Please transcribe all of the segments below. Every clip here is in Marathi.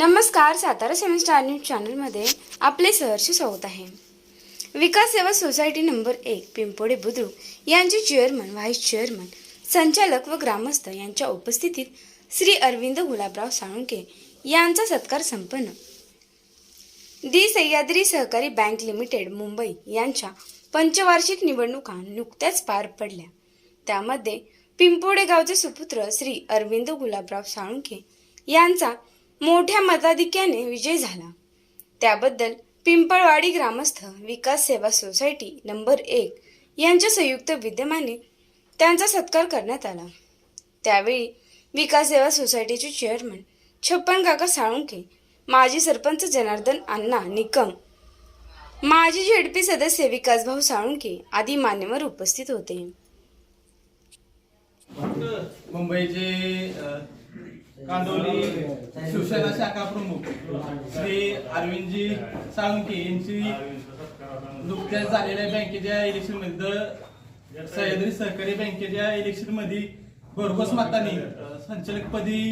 नमस्कार सातारा सेवन स्टार न्यूज चॅनलमध्ये आपले सहर्ष स्वागत आहे. विकास सेवा सोसायटी नंबर एक पिंपोडे बुद्रुक यांचे चेअरमन व्हाईस चेअरमन संचालक व ग्रामस्थ यांच्या उपस्थितीत श्री अरविंद गुलाबराव साळुंके यांचा सत्कार संपन्न. दि सह्याद्री सहकारी बँक लिमिटेड मुंबई यांच्या पंचवार्षिक निवडणुका नुकत्याच पार पडल्या. त्यामध्ये पिंपोडे गावचे सुपुत्र श्री अरविंद गुलाबराव साळुंके यांचा मोठ्या मताधिक्याने विजय झाला. त्याबद्दल पिंपळवाडी ग्रामस्थ विकास सेवा सोसायटी नंबर एक यांच्या संयुक्त विद्यमाने त्यांचा सत्कार करण्यात आला. त्यावेळी विकास सेवा सोसायटीचे चेअरमन छप्पन काका साळुंके माजी सरपंच जनार्दन अण्णा निकम माजी झेडपी सदस्य विकासभाऊ साळुंके आदी मान्यवर उपस्थित होते. मुंबईचे कांदोली शिवसेना शाखा प्रमुख श्री अरविंदजी साळुंके यांची नुकत्याच झालेल्या बँकेच्या इलेक्शनमध्ये सह्याद्री सहकारी बँकेच्या इलेक्शनमध्ये भरघोस मताने संचालकपदी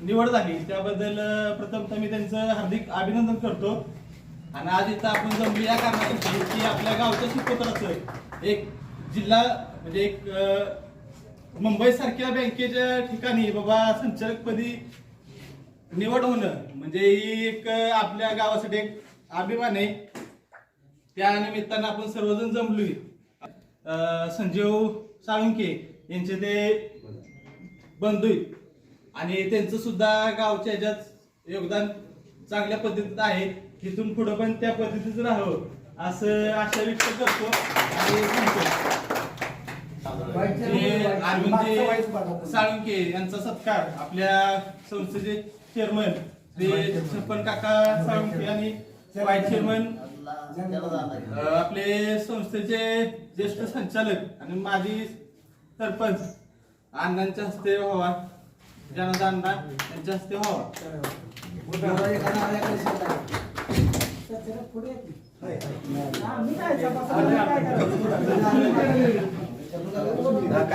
निवड झाली. त्याबद्दल प्रथमतः मी त्यांचं हार्दिक अभिनंदन करतो. आणि आज इथं आपण जमलो या कारणासाठी की आपल्या गावच्या सुपुत्राचं एक जिल्हा म्हणजे एक मुंबईसारख्या मुंबई सारख्या बँकेच्या ठिकाणी बाबा संचालकपदी निवड होणं म्हणजे ही एक आपल्या गावासाठी एक अभिमान आहे. त्या निमित्तानं आपण सर्वजण जमलोय. संजीव साळुंके यांचे ते बंधू आहेत. आणि त्यांचं सुद्धा गावच्या ह्याच्यात योगदान चांगल्या पद्धतीत आहे. तिथून पुढं पण त्या पद्धतीचं राहावं असं आशा व्यक्त करतो. आणि सांगतो. हे अरविंद साळुंके यांचा सत्कार आपल्या संस्थेचे चेअरमन श्री छप्पन काका साळुंके आणि व्हाईस चेअरमन आपले संस्थेचे ज्येष्ठ संचालक आणि माजी सरपंच अण्णांच्या हस्ते व्हावा. जनार्दन अण्णा यांच्या हस्ते व्हावा.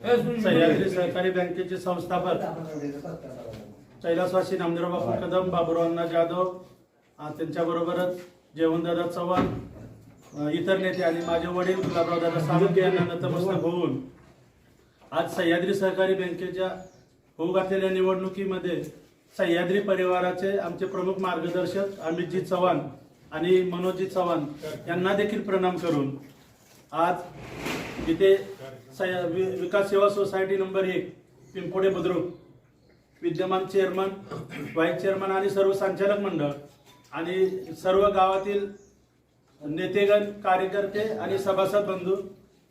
सह्याद्री सहकारी बँकेचे संस्थापक. कैलासवासी नामदेव बापू कदम बाबुराव अण्णा जाधव अं, त्यांच्याबरोबरच जेवणदादा चव्हाण इतर नेते आणि माझे वडील गुलाबराव दादा साळुंके यांना नतमस्तक होऊन आज सह्याद्री सहकारी बँकेच्या होऊ घातलेल्या निवडणुकीमध्ये सह्याद्री परिवाराचे आमचे प्रमुख मार्गदर्शक अमितजी चव्हाण आणि मनोजी चव्हाण यांना देखील प्रणाम करून आज इथे विकास सेवा सोसायटी नंबर एक पिंपोडे बुद्रुक. विद्यमान चेअरमन व्हाईस चेअरमन आणि सर्व संचालक मंडळ आणि सर्व गावातील नेतेगण कार्यकर्ते आणि सभासद बंधू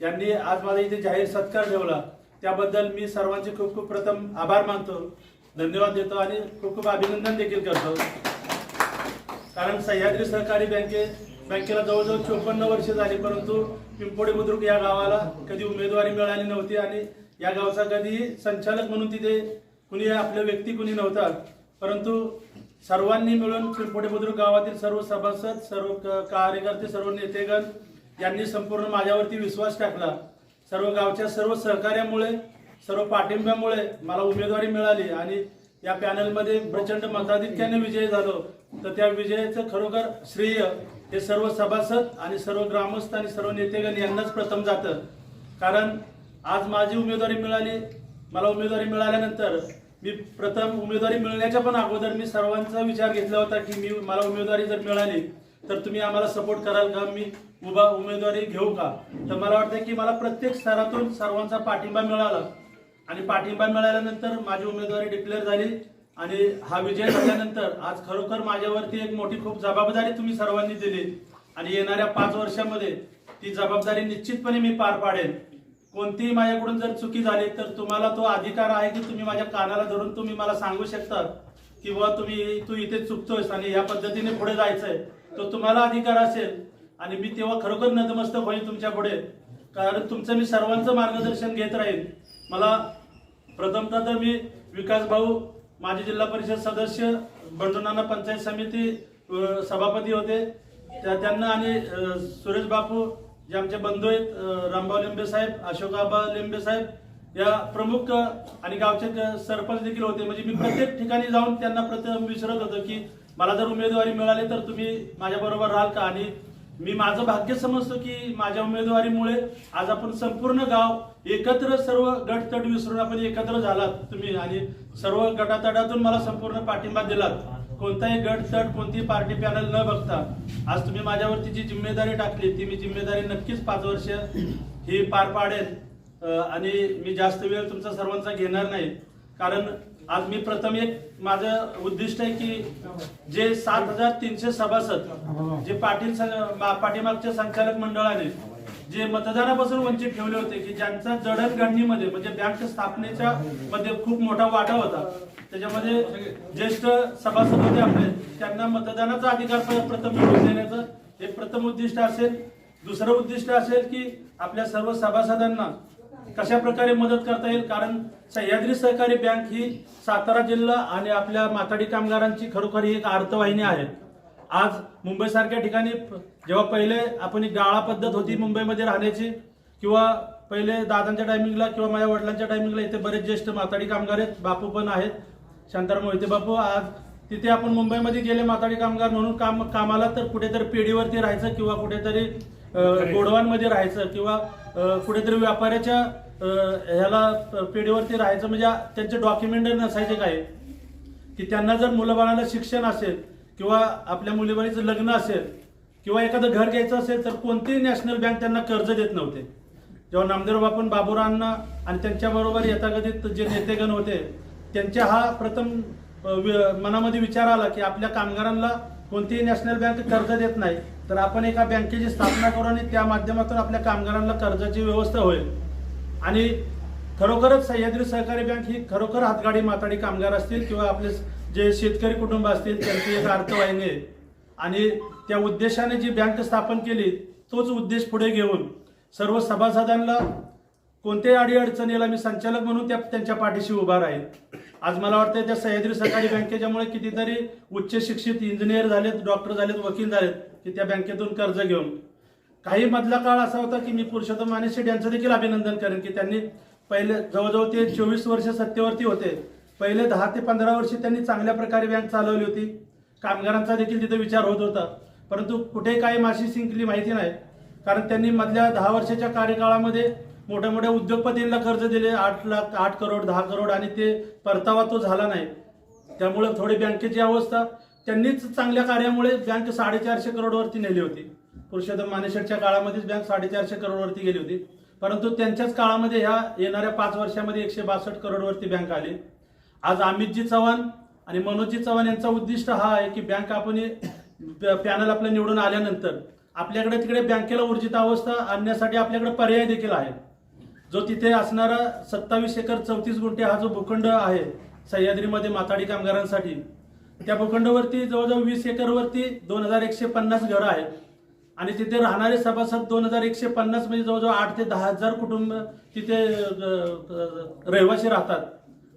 यांनी आज माझा इथे जाहीर सत्कार ठेवला. त्याबद्दल मी सर्वांचे खूप खूप प्रथम आभार मानतो धन्यवाद देतो आणि खूप खूप अभिनंदन देखील करतो. कारण सह्याद्री सहकारी बँके बँकेला जवळजवळ चोपन्न वर्ष झाली परंतु पिंपोडे बुद्रुक या गावाला कधी उमेदवारी मिळाली नव्हती आणि या गावचा कधी संचालक म्हणून तिथे कुणी आपल्या व्यक्ती कुणी नव्हता परंतु सर्वांनी मिळून पिंपोडे बुद्रुक गावातील सर्व सभासद सर्व क- कार्यकर्ते सर्व नेतेगण यांनी संपूर्ण माझ्यावरती विश्वास टाकला. सर्व गावच्या सर्व सहकार्यामुळे सर्व पाठिंब्यामुळे मला उमेदवारी मिळाली आणि या पॅनलमध्ये प्रचंड मताधिक्याने विजय झालो. तर त्या विजयाचं खरोखर श्रेय हे सर्व सभासद आणि सर्व ग्रामस्थ आणि सर्व नेतेगण यांनाच प्रथम जातं. कारण आज माझी उमेदवारी मिळाली मला उमेदवारी मिळाल्यानंतर मी प्रथम उमेदवारी मिळण्याच्या पण अगोदर मी सर्वांचा विचार घेतला होता की मी मला उमेदवारी जर मिळाली तर तुम्ही आम्हाला सपोर्ट कराल का? मी उभा उमेदवारी घेऊ का? तर मला वाटतं की मला प्रत्येक स्तरातून सर्वांचा पाठिंबा मिळाला. आणि पाठिंबा मिळाल्यानंतर माझी उमेदवारी डिक्लेअर झाली. आणि हा विजय झाल्यानंतर आज खरोखर माझ्यावरती एक मोठी खूप जबाबदारी तुम्ही सर्वांनी दिली. आणि येणाऱ्या पाच वर्षामध्ये ती जबाबदारी निश्चितपणे मी पार पाडेन. कोणतीही माझ्याकडून जर चुकी झाली तर तुम्हाला तो अधिकार आहे की तुम्ही माझ्या कानाला धरून तुम्ही मला सांगू शकता की बुवा तुम्ही तू इथे चुकतोयस आणि या पद्धतीने पुढे जायचंय. तो तुम्हाला अधिकार असेल. आणि मी तेव्हा खरोखर नतमस्तक होईल तुमच्यापुढे. कारण तुमचं मी सर्वांचं मार्गदर्शन घेत राहील मला प्रथमतः तर मी विकास भाऊ माजी जिल्हा परिषद सदस्य बंडुनाना पंचायत समिती सभापती होते. त्या- त्यांना आणि सुरेश बापू जे आमचे बंधू आहेत रामभाऊ लिंबे साहेब अशोकाबा लिंबे साहेब या प्रमुख आणि गावचे सरपंच देखील होते. म्हणजे मी प्रत्येक ठिकाणी जाऊन त्यांना प्रथम विचारत होतो की मला जर उमेदवारी मिळाली तर तुम्ही माझ्या बरोबर राहाल का? आणि मी माझं भाग्य समजतो की माझ्या उमेदवारीमुळे आज आपण संपूर्ण गाव एकत्र सर्व गटतट विसरून आपण एकत्र झालात तुम्ही आणि सर्व गटातटातून मला संपूर्ण पाठिंबा दिलात. कोणताही गट तट कोणती पार्टी पॅनल न बघता आज तुम्ही माझ्यावरती जी जिम्मेदारी टाकली ती मी जिम्मेदारी नक्कीच पाच वर्ष ही पार पाडेल. आणि मी जास्त वेळ तुमचा सर्वांचा घेणार नाही. कारण आज मी प्रथम एक माझं उद्दिष्ट आहे की जे सात हजार तीनशे सभासद जे पाटील सं- पाठीमागच्या संचालक मंडळाने जे मतदानापासून वंचित ठेवले होते की ज्यांचा जडणघडणीमध्ये म्हणजे बँक स्थापनेच्या मध्ये खूप मोठा वाटा होता. त्याच्यामध्ये ज्येष्ठ सभासद होते आपले त्यांना मतदानाचा अधिकार प्रथम मिळवून देण्याचं एक प्रथम उद्दिष्ट असेल. दुसरं उद्दिष्ट असेल की आपल्या सर्व सभासदांना कशा प्रकारे मदत करता येईल? कारण सह्याद्री सहकारी बँक ही सातारा जिल्हा आणि आपल्या माथाडी कामगारांची खरोखर ही एक अर्थवाहिनी आहे. आज मुंबई सारख्या ठिकाणी जेव्हा पहिले आपण एक गाळा पद्धत होती मुंबईमध्ये राहण्याची किंवा पहिले दादांच्या टायमिंगला किंवा माझ्या वडिलांच्या टायमिंगला इथे बरेच ज्येष्ठ माथाडी कामगार आहेत बापू पण आहेत शांताराम मोहिते बापू. आज तिथे आपण मुंबईमध्ये गेले माथाडी कामगार म्हणून काम कामाला तर कुठेतरी पेढीवरती राहायचं किंवा कुठेतरी गोडवांमध्ये राहायचं किंवा कुठेतरी व्यापाऱ्याच्या ह्याला पेढीवरती राहायचं. म्हणजे त्यांचे डॉक्युमेंट नसायचे काय की त्यांना जर मुलाबाळाला शिक्षण असेल किंवा आपल्या मुलीबाळीचं लग्न असेल किंवा एखादं घर घ्यायचं असेल तर कोणतीही नॅशनल बँक त्यांना कर्ज देत नव्हते. जेव्हा नामदेव बापून बाबुरावांना आणि त्यांच्याबरोबर यथागतीत जे नेतेगण होते त्यांच्या हा प्रथम मनामध्ये विचार आला की आपल्या कामगारांना कोणतीही नॅशनल बँक कर्ज देत नाही तर आपण एका बँकेची स्थापना करू आणि त्या माध्यमातून आपल्या कामगारांना कर्जाची व्यवस्था होईल. आणि खरोखरच सह्याद्री सहकारी बँक ही खरोखर हातगाडी माताडी कामगार असतील किंवा आपले जे शेतकरी कुटुंब असतील त्यांची एक अर्थवाहिनी आहे. आणि त्या उद्देशाने जी बँक स्थापन केली तोच उद्देश पुढे घेऊन सर्व सभासदांना कोणत्याही अडीअडचणीला मी संचालक म्हणून त्या त्यांच्या पाठीशी उभा राहील आज मला वाटतं त्या सह्याद्री सहकारी बँकेच्यामुळे कितीतरी उच्च शिक्षित इंजिनियर झालेत डॉक्टर झालेत वकील झालेत की त्या बँकेतून कर्ज घेऊन. काही मधला काळ असा होता की मी पुरुषोत्तम माने शेठ यांचं देखील अभिनंदन करेन की त्यांनी पहिले जवळजवळ ते चोवीस वर्ष सत्तेवरती होते. पहिले दहा ते पंधरा वर्ष त्यांनी चांगल्या प्रकारे बँक चालवली होती. कामगारांचा देखील तिथे विचार होत होता. परंतु कुठे काही माशी सिंकली माहिती नाही. कारण त्यांनी मधल्या दहा वर्षाच्या कार्यकाळामध्ये मोठ्या मोठ्या उद्योगपतींना कर्ज दिले. आठ लाख आठ करोड दहा करोड आणि ते परतावा तो झाला नाही. त्यामुळे थोडी बँकेची अवस्था त्यांनीच चांगल्या कार्यामुळे बँक साडेचारशे करोडवरती नेली होती. पुरुषोत्तम मानेशेटच्या काळामध्येच बँक साडेचारशे करोडवरती गेली होती. परंतु त्यांच्याच काळामध्ये ह्या येणाऱ्या पाच वर्षामध्ये एकशे बासष्ट करोडवरती बँक आली. आज अमितजी चव्हाण आणि मनोजी चव्हाण यांचा उद्दिष्ट हा आहे की बँक आपण पॅनल आपल्या निवडून आल्यानंतर आपल्याकडे तिकडे बँकेला ऊर्जित अवस्था आणण्यासाठी आपल्याकडे पर्याय देखील आहे जो तिथे असणारा सत्तावीस एकर चौतीस गुंठे हा जो भूखंड आहे सह्याद्रीमध्ये माथाडी कामगारांसाठी त्या भूखंडावरती जवळजवळ वीस एकरवरती दोन हजार एकशे पन्नास घरं आहेत. आणि तिथे राहणारे सभासद दोन हजार एकशे पन्नास म्हणजे जवळजवळ आठ ते दहा हजार कुटुंब तिथे रहिवासी राहतात.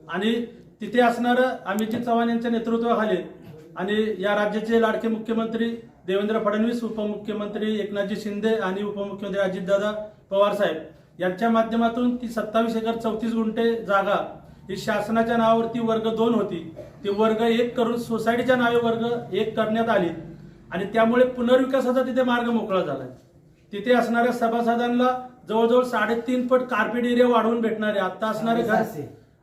आणि तिथे असणारं अमितजी चव्हाण यांच्या नेतृत्वाखाली आणि या राज्याचे लाडके मुख्यमंत्री देवेंद्र फडणवीस उपमुख्यमंत्री एकनाथजी शिंदे आणि उपमुख्यमंत्री अजितदादा पवार साहेब यांच्या माध्यमातून ती सत्तावीस एकर चौतीस गुंठे जागा ही शासनाच्या नावावरती वर्ग दोन होती. ती वर्ग एक करून सोसायटीच्या नावे वर्ग एक करण्यात आली आणि त्यामुळे पुनर्विकासाचा तिथे मार्ग मोकळा झाला. तिथे असणाऱ्या सभासदांना जवळजवळ साडेतीन पट कार्पेट एरिया वाढवून भेटणारे आता असणारे घर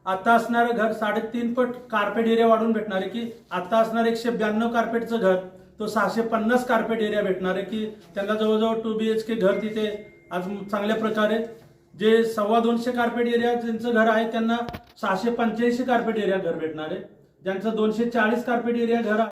आता असणारं घर साडेतीन पट कार्पेट एरिया वाढवून भेटणार आहे की आता असणारं एकशे ब्याण्णव कार्पेटचं घर तो सहाशे पन्नास कार्पेट एरिया भेटणार आहे की त्यांना जवळजवळ टू बी एच के घर तिथे आज चांगल्या प्रकारे जे सव्वा दोनशे कार्पेट एरिया ज्यांचं घर आहे त्यांना सहाशे पंच्याऐंशी कार्पेट एरिया घर भेटणार आहे. ज्यांचं दोनशे चाळीस कार्पेट एरिया घर आहे